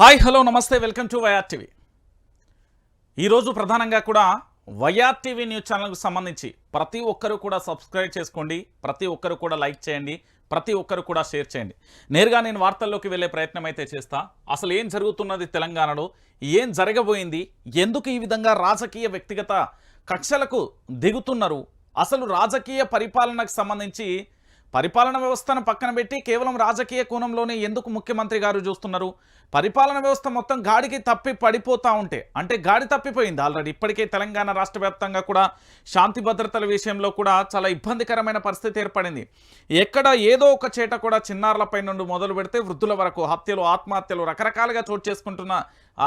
Hi hello నమస్తే welcome to YR TV. ఈరోజు ప్రధానంగా కూడా వైఆర్ టీవీ న్యూస్ ఛానల్కు సంబంధించి ప్రతి ఒక్కరూ కూడా సబ్స్క్రైబ్ చేసుకోండి ప్రతి ఒక్కరు కూడా లైక్ చేయండి ప్రతి ఒక్కరు కూడా షేర్ చేయండి. నేరుగా నేను వార్తల్లోకి వెళ్ళే ప్రయత్నం అయితే చేస్తా. అసలు ఏం జరుగుతున్నది తెలంగాణలో? ఏం జరగబోయింది? ఎందుకు ఈ విధంగా రాజకీయ వ్యక్తిగత కక్షలకు దిగుతున్నారు? అసలు రాజకీయ పరిపాలనకు సంబంధించి పరిపాలన వ్యవస్థను పక్కన పెట్టి కేవలం రాజకీయ కోణంలోనే ఎందుకు ముఖ్యమంత్రి గారు చూస్తున్నారు? పరిపాలన వ్యవస్థ మొత్తం గాడికి తప్పి పడిపోతూ ఉంటే అంటే గాడి తప్పిపోయింది ఆల్రెడీ. ఇప్పటికే తెలంగాణ రాష్ట్ర వ్యాప్తంగా కూడా శాంతి భద్రతల విషయంలో కూడా చాలా ఇబ్బందికరమైన పరిస్థితి ఏర్పడింది. ఎక్కడ ఏదో ఒక చేట కూడా చిన్నారులపై నుండి మొదలు పెడితే వృద్ధుల వరకు హత్యలు ఆత్మహత్యలు రకరకాలుగా చోటు చేసుకుంటున్న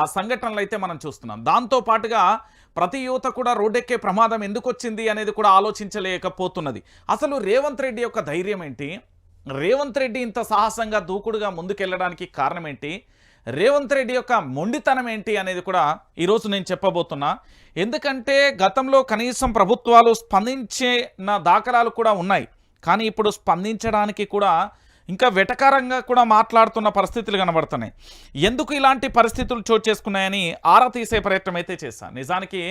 సంఘటనలు అయితే మనం చూస్తున్నాం. దాంతో పాటుగా ప్రతి యువత కూడా రోడ్డెక్కే ప్రమాదం ఎందుకు వచ్చింది అనేది కూడా ఆలోచించలేకపోతున్నది. అసలు రేవంత్ రెడ్డి యొక్క ధైర్యం ఏంటి? రేవంత్ రెడ్డి ఇంత సాహసంగా దూకుడుగా ముందుకెళ్ళడానికి కారణం ఏంటి? రేవంత్ రెడ్డి యొక్క మొండితనం ఏంటి అనేది కూడా ఈరోజు నేను చెప్పబోతున్నా. ఎందుకంటే గతంలో కనీసం ప్రభుత్వాలు స్పందించే నా దాఖలాలు కూడా ఉన్నాయి. కానీ ఇప్పుడు స్పందించడానికి కూడా ఇంకా వెటకారంగా కూడా మాట్లాడుతున్న పరిస్థితులు కనబడుతున్నాయి. ఎందుకు ఇలాంటి పరిస్థితులు చోటు చేసుకున్నాయని ఆరా తీసే ప్రయత్నం అయితే చేశాను. నిజానికి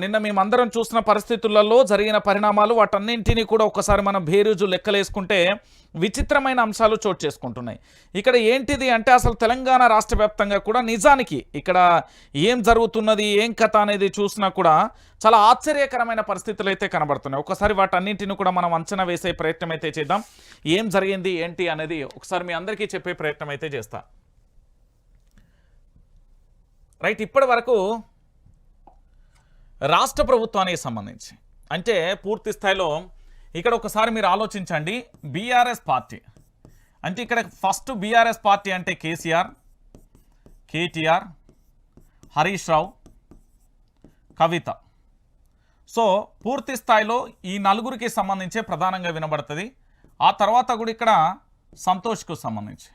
నిన్న మేమందరం చూసిన పరిస్థితులలో జరిగిన పరిణామాలు వాటన్నింటినీ కూడా ఒకసారి మనం బేరుజు లెక్కలేసుకుంటే విచిత్రమైన అంశాలు చోటు చేసుకుంటున్నాయి. ఇక్కడ ఏంటిది అంటే అసలు తెలంగాణ రాష్ట్ర వ్యాప్తంగా కూడా నిజానికి ఇక్కడ ఏం జరుగుతున్నది ఏం కథ అనేది చూసినా కూడా చాలా ఆశ్చర్యకరమైన పరిస్థితులు అయితే కనబడుతున్నాయి. ఒకసారి వాటన్నింటిని కూడా మనం అంచనా వేసే ప్రయత్నం అయితే చేద్దాం. ఏం జరిగింది ఏంటి అనేది ఒకసారి మీ అందరికీ చెప్పే ప్రయత్నం అయితే చేస్తా. రైట్ ఇప్పటి వరకు రాష్ట్ర ప్రభుత్వానికి సంబంధించి. అంటే పూర్తి స్థాయిలో ఇక్కడ ఒకసారి మీరు ఆలోచించండి బీఆర్ఎస్ పార్టీ. అంటే ఇక్కడ ఫస్ట్ బీఆర్ఎస్ పార్టీ అంటే KCR KTR Harish Rao Kavitha. So పూర్తి స్థాయిలో ఈ నలుగురికి సంబంధించే ప్రధానంగా వినబడుతుంది. ఆ తర్వాత కూడా ఇక్కడ సంతోష్కు సంబంధించి.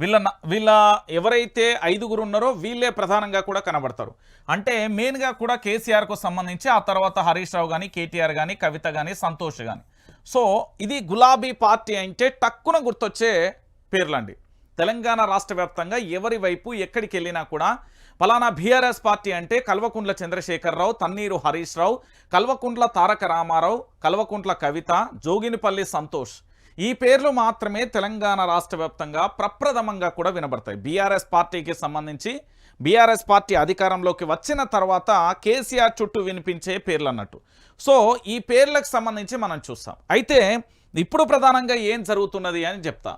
వీళ్ళ వీళ్ళ ఎవరైతే ఐదుగురు ఉన్నారో వీళ్ళే ప్రధానంగా కూడా కనబడతారు. అంటే మెయిన్గా కూడా కేసీఆర్కు సంబంధించి ఆ తర్వాత హరీష్ రావు కానీ కేటీఆర్ కానీ కవిత కానీ సంతోష్ కానీ సో ఇది గులాబీ పార్టీ అంటే టక్కున గుర్తొచ్చే పేర్లండి. తెలంగాణ రాష్ట్ర వ్యాప్తంగా ఎవరి వైపు ఎక్కడికి వెళ్ళినా కూడా పలానా బీఆర్ఎస్ పార్టీ అంటే కల్వకుంట్ల చంద్రశేఖరరావు తన్నీరు హరీష్ రావు కల్వకుంట్ల తారక రామారావు కల్వకుంట్ల కవిత జోగినిపల్లి సంతోష్. ఈ పేర్లు మాత్రమే తెలంగాణ రాష్ట్ర వ్యాప్తంగా ప్రప్రథమంగా కూడా వినబడతాయి. బీఆర్ఎస్ పార్టీకి సంబంధించి బీఆర్ఎస్ పార్టీ అధికారంలోకి వచ్చిన తర్వాత కేసీఆర్ చుట్టూ వినిపించే పేర్లు అన్నట్టు. సో ఈ పేర్లకు సంబంధించి మనం చూస్తాం. అయితే ఇప్పుడు ప్రధానంగా ఏం జరుగుతున్నది అని చెప్తా.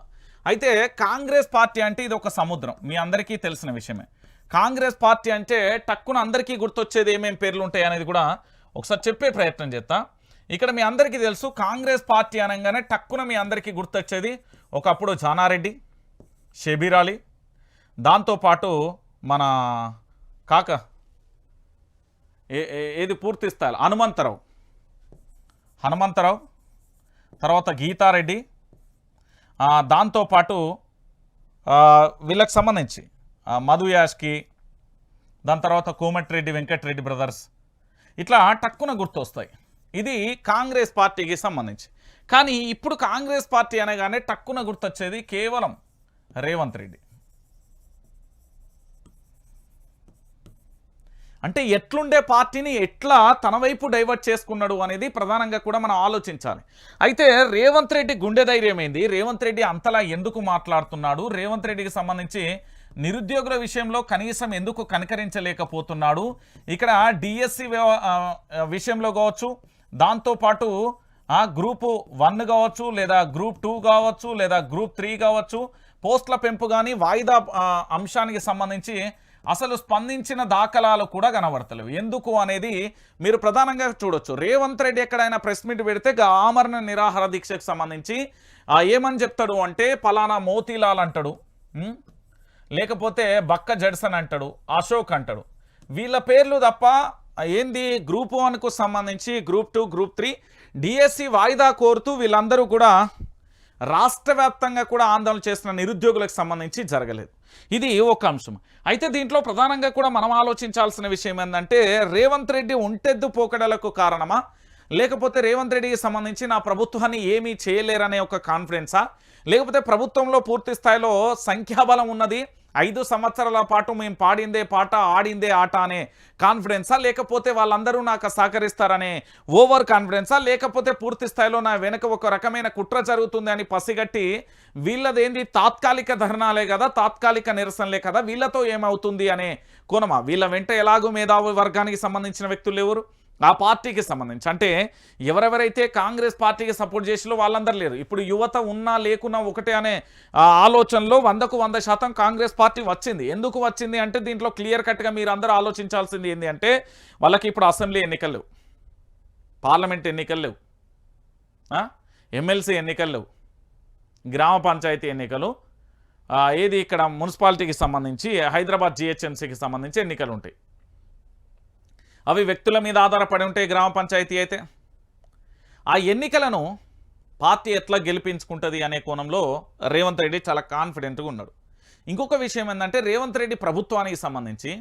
అయితే కాంగ్రెస్ పార్టీ అంటే ఇది ఒక సముద్రం. మీ అందరికీ తెలిసిన విషయమే. కాంగ్రెస్ పార్టీ అంటే టక్కున అందరికీ గుర్తొచ్చేది ఏమేమి పేర్లు ఉంటాయి అనేది కూడా ఒకసారి చెప్పే ప్రయత్నం చేస్తా. ఇక్కడ మీ అందరికీ తెలుసు కాంగ్రెస్ పార్టీ అనగానే టక్కున మీ అందరికీ గుర్తొచ్చేది ఒకప్పుడు జానారెడ్డి షబీరాలి. దాంతోపాటు మన కాక ఏ- ఏది పూర్తి స్థాయిలో హనుమంతరావు. హనుమంతరావు తర్వాత గీతారెడ్డి. దాంతోపాటు వీళ్ళకి సంబంధించి మధు యాష్కి దాని తర్వాత కోమటిరెడ్డి వెంకటరెడ్డి బ్రదర్స్. ఇట్లా టక్కున గుర్తొస్తాయి. ఇది కాంగ్రెస్ పార్టీకి సంబంధించి. కానీ ఇప్పుడు కాంగ్రెస్ పార్టీ అనగానే టక్కున గుర్తొచ్చేది కేవలం రేవంత్ రెడ్డి. అంటే ఎట్లుండే పార్టీని ఎట్లా తన వైపు డైవర్ట్ చేసుకున్నాడు అనేది ప్రధానంగా కూడా మనం ఆలోచించాలి. అయితే రేవంత్ రెడ్డి గుండె ధైర్యం ఏంది? రేవంత్ రెడ్డి అంతలా ఎందుకు మాట్లాడుతున్నాడు? రేవంత్ రెడ్డికి సంబంధించి నిరుద్యోగుల విషయంలో కనీసం ఎందుకు కనికరించలేకపోతున్నాడు? ఇక్కడ డిఎస్సి విషయంలో కావచ్చు దాంతోపాటు ఆ గ్రూపు వన్ కావచ్చు లేదా గ్రూప్ టూ కావచ్చు లేదా గ్రూప్ త్రీ కావచ్చు పోస్టుల పెంపు కానీ వాయిదా అంశానికి సంబంధించి అసలు స్పందించిన దాఖలాలు కూడా కనబడతలేవు. ఎందుకు అనేది మీరు ప్రధానంగా చూడొచ్చు. రేవంత్ రెడ్డి ఎక్కడైనా ప్రెస్ మీట్ పెడితే ఆమరణ నిరాహార దీక్షకు సంబంధించి ఏమని చెప్తాడు అంటే పలానా మోతీలాల్ అంటాడు లేకపోతే బక్క జడ్సన్ అంటాడు అశోక్ అంటాడు. వీళ్ళ పేర్లు తప్ప ఏంది? గ్రూప్ వన్కు సంబంధించి group two group three DSC వాయిదా కోరుతూ వీళ్ళందరూ కూడా రాష్ట్ర వ్యాప్తంగా కూడా ఆందోళన చేస్తున్న నిరుద్యోగులకు సంబంధించి జరగలేదు. ఇది ఒక అంశం. అయితే దీంట్లో ప్రధానంగా కూడా మనం ఆలోచించాల్సిన విషయం ఏంటంటే రేవంత్ రెడ్డి ఒంటెద్దు పోకడలకు కారణమా? లేకపోతే రేవంత్ రెడ్డికి సంబంధించి నా ప్రభుత్వాన్ని ఏమీ చేయలేరనే ఒక కాన్ఫిడెన్సా? లేకపోతే ప్రభుత్వంలో పూర్తి స్థాయిలో సంఖ్యాబలం ఉన్నది? ఐదు సంవత్సరాల పాటు మేము పాడిందే పాట ఆడిందే ఆట అనే కాన్ఫిడెన్సా లేకపోతే వాళ్ళందరూ నాకు సహకరిస్తారనే ఓవర్ కాన్ఫిడెన్సా లేకపోతే పూర్తి స్థాయిలో నా వెనక ఒక రకమైన కుట్ర జరుగుతుంది అని పసిగట్టి వీళ్ళదేంది? తాత్కాలిక ధర్నాలే కదా తాత్కాలిక నిరసనలే కదా వీళ్ళతో ఏమవుతుంది అనే కోణమా? వీళ్ళ వెంట ఎలాగూ మేధావి వర్గానికి సంబంధించిన వ్యక్తులు ఎవరు? ఆ పార్టీకి సంబంధించి. అంటే ఎవరెవరైతే కాంగ్రెస్ పార్టీకి సపోర్ట్ చేసిలో వాళ్ళందరూ లేరు. ఇప్పుడు యువత ఉన్నా లేకున్నా ఒకటే అనే ఆలోచనలో వందకు వంద శాతం కాంగ్రెస్ పార్టీ వచ్చింది. ఎందుకు వచ్చింది అంటే దీంట్లో క్లియర్ కట్గా మీరు అందరూ ఆలోచించాల్సింది ఏంటి అంటే వాళ్ళకి ఇప్పుడు అసెంబ్లీ ఎన్నికలు పార్లమెంట్ ఎన్నికలు లేవు. ఎమ్మెల్సీ ఎన్నికలు లేవు. గ్రామ పంచాయతీ ఎన్నికలు ఏది ఇక్కడ మున్సిపాలిటీకి సంబంధించి హైదరాబాద్ జిహెచ్ఎంసీకి సంబంధించి ఎన్నికలు ఉంటాయి. అవి వ్యక్తుల మీద ఆధారపడి ఉంటాయి గ్రామ పంచాయతీ అయితే? ఆ ఎన్నికలను పార్టీ ఎట్లా గెలిపించుకుంటుంది అనే కోణంలో రేవంత్ రెడ్డి చాలా కాన్ఫిడెంట్గా ఉన్నాడు. ఇంకొక విషయం ఏంటంటే రేవంత్ రెడ్డి ప్రభుత్వానికి సంబంధించి